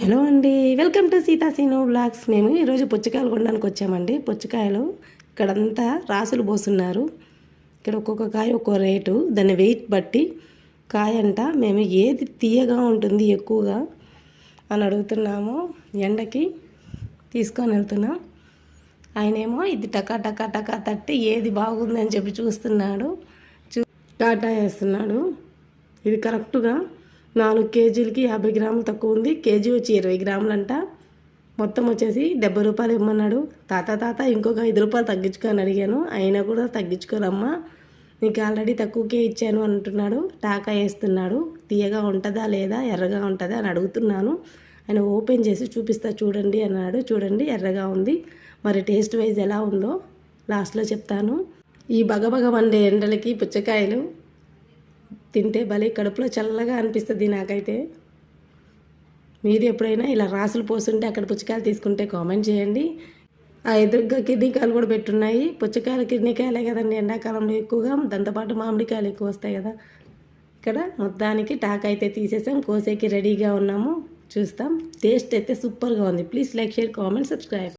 Hello అండి welcome to Seetha Seenu blogs మేము ఈరోజు పుచ్చకాయలు కొనడానికి వచ్చామండి. పుచ్చకాయలు ఇక్కడంతా రాసులు పోస్తున్నారు ఇక్కడ ఒక్కొక్క కాయ ఒక్కో రేటు. దాని వెయిట్ బట్టి కాయ అంట మేము ఏది తీయగా ఉంటుంది ఎక్కువగా అని అడుగుతున్నాము. ఎండకి తీసుకొని వెళ్తున్నాం. ఆయనేమో ఇది టకా టకా టకా తట్టి ఏది బాగుందని చెప్పి చూస్తున్నాడు. చూ టాటా వేస్తున్నాడు. ఇది కరెక్ట్గా నాలుగు కేజీలకి యాభై గ్రాములు తక్కువ ఉంది. కేజీ వచ్చి ఇరవై గ్రాములంట. మొత్తం వచ్చేసి డెబ్బై రూపాయలు ఇమ్మన్నాడు. తాత తాత ఇంకొక ఐదు రూపాయలు తగ్గించుకొని అడిగాను. అయినా కూడా తగ్గించుకోరమ్మా. నీకు ఆల్రెడీ తక్కువకే ఇచ్చాను అంటున్నాడు. టాకా వేస్తున్నాడు. తీయగా ఉంటుందా లేదా? ఎర్రగా ఉంటుందా అని అడుగుతున్నాను. ఆయన ఓపెన్ చేసి చూపిస్తా చూడండి అన్నాడు. చూడండి ఎర్రగా ఉంది. మరి టేస్ట్ వైజ్ ఎలా ఉందో లాస్ట్లో చెప్తాను. ఈ బగబగ వండే ఎండలకి పుచ్చకాయలు తింటే భలే కడుపులో చల్లగా అనిపిస్తుంది నాకైతే. మీరు ఎప్పుడైనా ఇలా రాసులు పోసుంటే అక్కడ పుచ్చకాయలు తీసుకుంటే కామెంట్ చేయండి. ఆ ఎదురుగా కిడ్నీకాయలు కూడా పెట్టున్నాయి. పుచ్చకాయలు కిడ్నీకాయలే కదండి ఎండాకాలంలో ఎక్కువగా. దాంతోపాటు మామిడికాయలు ఎక్కువ వస్తాయి కదా. ఇక్కడ మొత్తానికి టాక్ అయితే తీసేసాం. కోసేకి రెడీగా ఉన్నాము. చూస్తాం. టేస్ట్ అయితే సూపర్గా ఉంది. Please like share comment subscribe.